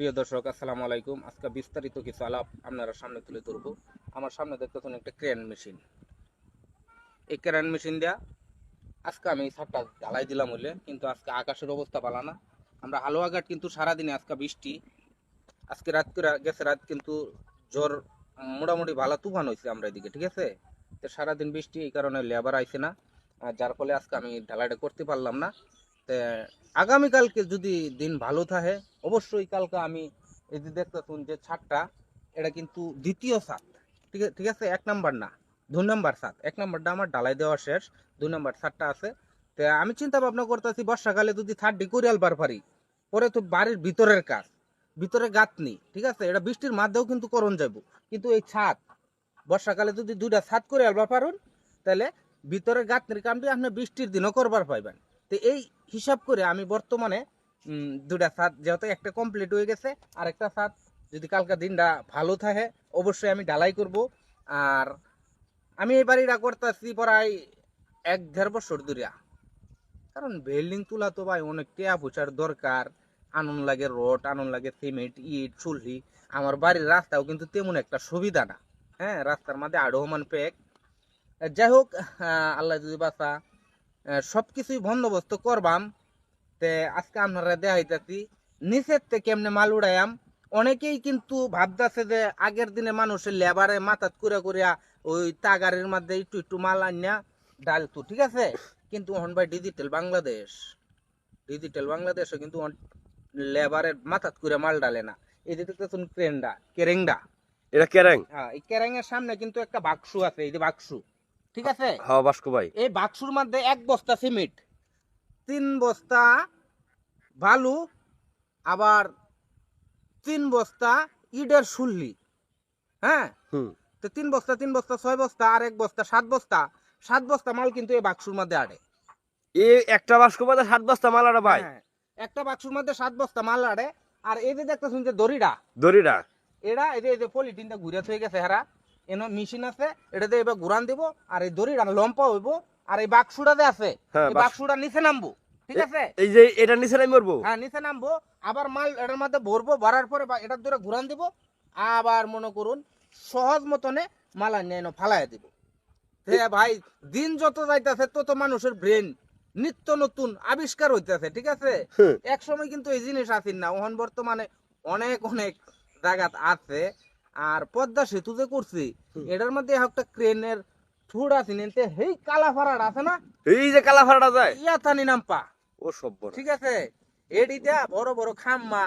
প্রিয় দর্শক, আসসালামু আলাইকুম। আজকে বিস্তারিত কিছু আলাপ আপনারা সামনে তুলে ধরব। আমার সামনে দেখতেছেন একটা ক্রেন মেশিন এই ক্রেন মেশিন দিয়া আজকে আমি ছাদটা ঢালাই দিলাম হইলে, কিন্তু আজকে আকাশের অবস্থা ভালো না। আমরা হালুয়াঘাট কিন্তু সারাদিনে আজকে বৃষ্টি, আজকে রাত গেছে, রাত কিন্তু জ্বর মোটামুটি ভালো তুফান হয়েছে আমরা এদিকে, ঠিক আছে? তো সারাদিন বৃষ্টি এই কারণে লেবার আইছে না। যার ফলে আজকে আমি ঢালাইটা করতে পারলাম না। আগামীকালকে যদি দিন ভালো থাকে, অবশ্যই কালকে আমি এই যে দেখতেছুন যে ছাদটা এটা কিন্তু দ্বিতীয় ছাদ ঠিক ঠিক আছে? এক নাম্বার না দুই নাম্বার ছাদ এক নাম্বারটা আমার ডালাই দেওয়া শেষ দুই নাম্বার ছাদটা আছে। তো আমি চিন্তা ভাবনা করতেছি, বর্ষাকালে যদি ছাদটি করে আলবার পারি, পরে তো বাড়ির ভিতরের কাজ, ভিতরে গাঁথনি, ঠিক আছে? এটা বৃষ্টির মাধ্যমেও কিন্তু করণ যাব। কিন্তু এই ছাদ বর্ষাকালে যদি দুইটা ছাদ করে আলবার পারুন, তাহলে ভিতরের গাঁথনির কামটি আপনি বৃষ্টির দিনও করবার পাইবেন। তো এই হিসাব করে আমি বর্তমানে দুটা ছাদ যেহেতু একটা কমপ্লিট হয়ে গেছে আর একটা ছাদ যদি কালকা দিনটা ভালো থাকে, অবশ্যই আমি ঢালাই করব। আর আমি এই বাড়িটা করতেছি প্রায় এক দেড় বছর দূরিয়া কারণ বিল্ডিং তোলা তো ভাই অনেক টেয়া পয়সার দরকার। আনন্দ লাগে রড আনন্দ লাগে সিমেন্ট, ইট চুল্লি আমার বাড়ির রাস্তাও কিন্তু তেমন একটা সুবিধা না। হ্যাঁ রাস্তার মধ্যে আড়হমান পেক। যাই হোক আল্লাহ যদি বাসা সব কিছুই বন্দোবস্ত করবাম। তে আজকে আপনারা দেখাইতেছি নিচের থেকে কেমনে মাল উড়াইয়াম। অনেকেই কিন্তু ভাবতেছে যে আগের দিনে মানুষের লেবারে মাথাত করে করিয়া ওই তাগারের মধ্যে একটু একটু মাল আনিয়া ডাল তো ঠিক আছে? কিন্তু এখন ভাই ডিজিটাল বাংলাদেশ। ডিজিটাল বাংলাদেশে কিন্তু লেবারের মাথাত করে মাল ডালে না। এই যে দেখতেছেন ক্রেনডা কেরেংডা। এটা কেরাং? হ্যাঁ এই কেরেঙের সামনে কিন্তু একটা বাক্সু আছে এই যে বাক্সু। ঠিক আছে? হ্যাঁ বাসকু ভাই। এই বাক্সুর মধ্যে এক বস্তা সিমেন্ট তিন বস্তা বালু আবার তিন বস্তা ইডের শুল্লি হ্যাঁ? হুম। তো তিন বস্তা তিন বস্তা ছয় বস্তা আর এক বস্তা সাত বস্তা। সাত বস্তা মাল কিন্তু এই বাক্সুর মধ্যে আড়ে এই একটা বাসকু মধ্যে সাত বস্তা মালাটা ভাই? হ্যাঁ, একটা বাক্সুর মধ্যে সাত বস্তা মাল আড়ে আর এই যে দেখতেছেন যে দড়িটা দড়িটা এরা এই যে এই যে পলিটিনটা ঘুরে থয়ে গেছে হেরা। এনো মেশিন আছে এটাতে এবার ঘুরান দিব আর এই দড়িটা লম্পা হইব আর এই বাক্সুটা যে আছে। হ্যাঁ, এই বাক্স- বাক্সুটা নিচে নামবো ঠিক আছে? এই যে এটা নিচে নাই মরবো? হ্যাঁ নিচে নামবো আবার মাল এটার মধ্যে ভরবো ভরার পরে এটার ধরে ঘুরান দিব আবার মনে করুন সহজ মতনে মাল আনিয়ে এনে ফালাই দিব। হে ভাই দিন যত যাইতেছে তত মানুষের ব্রেন নিত্য নতুন আবিষ্কার হইতেছে ঠিক আছে? এক সময় কিন্তু এই জিনিস আসেন না ওহন বর্তমানে অনেক অনেক জায়গাত আছে আর পদ্মা সেতু যে করছি এটার মধ্যে একটা ক্রেনের ঠুট আছে নিতে হেই কালা ফাড়াটা আছে না? এই যে কালা ফাড়াটা যায়। ইয়া তানি নাম্পা। ও সব ঠিক আছে? এডিটা বড় বড় খাম্বা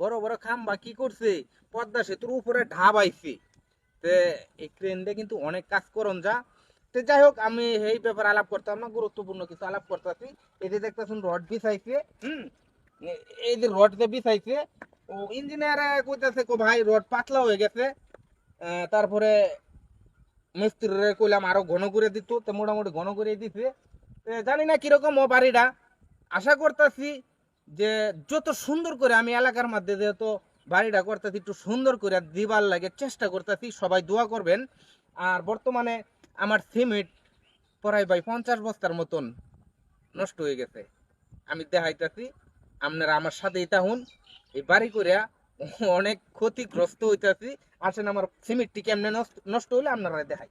বড় বড় খাম্বা কি করছে? পদ্মা সেতুর উপরে ঢাবাইছে তে এই ক্রেন দিয়ে কিন্তু অনেক কাজ করন যা। তো যাই হোক আমি এই ব্যাপারে আলাপ করতাম না গুরুত্বপূর্ণ কিছু আলাপ করতেছি। এই যে দেখতেছেন রড বিছাইছে হুম? এই যে রড যে বিছাইছে ও ইঞ্জিনিয়ার কইতাছে কো, ভাই, রড পাতলা হয়ে গেছে। তারপরে মিস্ত্রিরে কইলাম, আরও ঘন করে দিত। তো মোটামুটি ঘন করে দিছে। জানি না কীরকম ও বাড়িটা। আশা করতেছি যে যত সুন্দর করে আমি এলাকার মধ্যে যেহেতু বাড়িটা করতেছি, একটু সুন্দর করে দিবার লাগে চেষ্টা করতেছি, সবাই দোয়া করবেন। আর বর্তমানে আমার সিমেন্ট প্রায় ভাই পঞ্চাশ বস্তার মতন নষ্ট হয়ে গেছে। আমি দেখাইতেছি। আপনারা আমার সাথে থাকুন। এই বাড়ি করিয়া অনেক ক্ষতিগ্রস্ত হইতেছি। আসেন আমার সিমেন্টটি কেমনে নষ্ট- হইলে আপনারা দেখাই।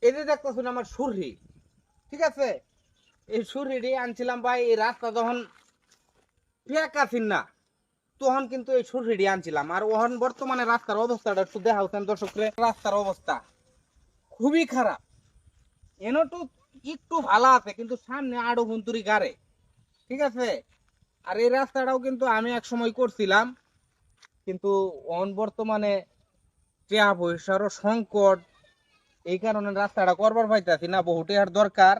এই যে দেখতেছেন আমার সুরহি, ঠিক আছে? এই সুরহিটি আনছিলাম ভাই, এই রাস্তা যখন পেঁকাছিন না, তখন কিন্তু এই সুরহিটি আনছিলাম। আর ওহন বর্তমানে রাস্তার অবস্থাটা একটু দেখা দেখাচ্ছেন দর্শকরে। রাস্তার অবস্থা খুবই খারাপ। এনটু একটু ভালো আছে, কিন্তু সামনে আড়ো ভুন্তুরি গাড়ে, ঠিক আছে? আর এই রাস্তাটাও কিন্তু আমি এক সময় করছিলাম, কিন্তু অন বর্তমানে টেয়া পয়সারও সংকট, এই কারণে রাস্তাটা করবার পাইতাছি না, বহু টেয়ার দরকার।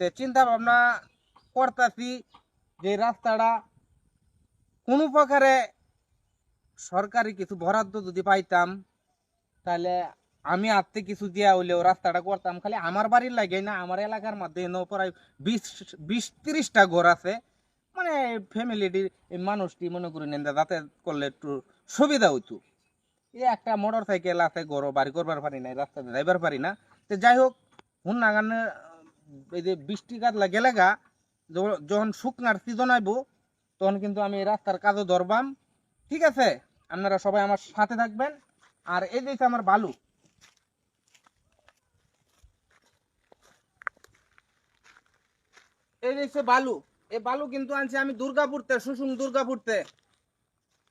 তে চিন্তা ভাবনা করতাছি যে রাস্তাটা কোনো প্রকারে সরকারি কিছু বরাদ্দ যদি পাইতাম, তাহলে আমি আত্মে কিছু দিয়া হইলেও রাস্তাটা করতাম। খালি আমার বাড়ির লাগে না, আমার এলাকার মধ্যে প্রায় বিশ বিশ, তিরিশটা ঘর আছে। মানে ফ্যামিলিটির মানুষটি মনে করি নেন যাতায়াত করলে একটু সুবিধা হইতো। এই একটা মোটর সাইকেল আছে গরো বাড়ি করবার পারি না রাস্তাতে যাইবার পারি না। তো যাই হোক হুন নাগানে এই যে বৃষ্টি কাটলা গেলে গা যখন শুকনার সিজন আইব, তখন কিন্তু আমি রাস্তার কাজও ধরবাম। ঠিক আছে? আপনারা সবাই আমার সাথে থাকবেন। আর এই যে আমার বালু। এই যে বালু। এই বালু কিন্তু আনছি আমি দুর্গাপুরতে সুসুং দুর্গাপুরতে।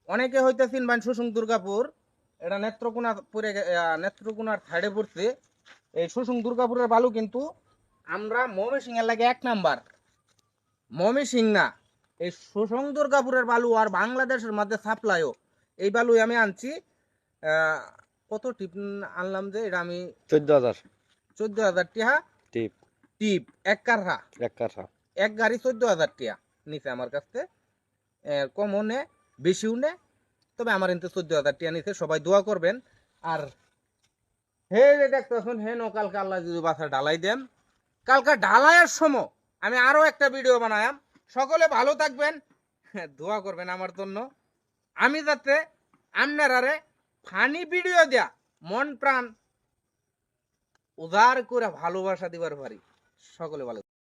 অনেকে হইতে চিনবেন সুসুং দুর্গাপুর। এটা নেত্রকোনাপুরে আহ, নেত্রকোনার সাইডে পড়ছে। এই সুসুং দুর্গাপুরের বালু কিন্তু আমরা মমি সিং এর লাগে এক নাম্বার। মমি সিং না এই সুসং দুর্গাপুরের বালু আর বাংলাদেশের মধ্যে সাপ্লাইও। এই বালু আমি আনছি কত টিপ আনলাম যে এটা আমি চোদ্দ হাজার। চোদ্দ হাজার টিহা? টিপ। টিপ এক কারহা এক কাঠা। এক গাড়ি চোদ্দ হাজার টিয়া নিছে আমার কাছ। কমও নে, বেশিও নে, তবে আমার কিন্তু চোদ্দ হাজার টিয়া নিছে, সবাই দোয়া করবেন। আর হে যে দেখতেছেন, হে নো, কালকে আল্লাহ যদি বাসা ঢালাই দেন। কালকে ঢালাইয়ের সময় আমি আরও একটা ভিডিও বানায়াম। সকলে ভালো থাকবেন, দোয়া করবেন আমার জন্য। আমি যাতে আপনারারে ফানি ভিডিও দেয়া মন প্রাণ উদার করে ভালোবাসা দিবার পারি। সকলে ভালো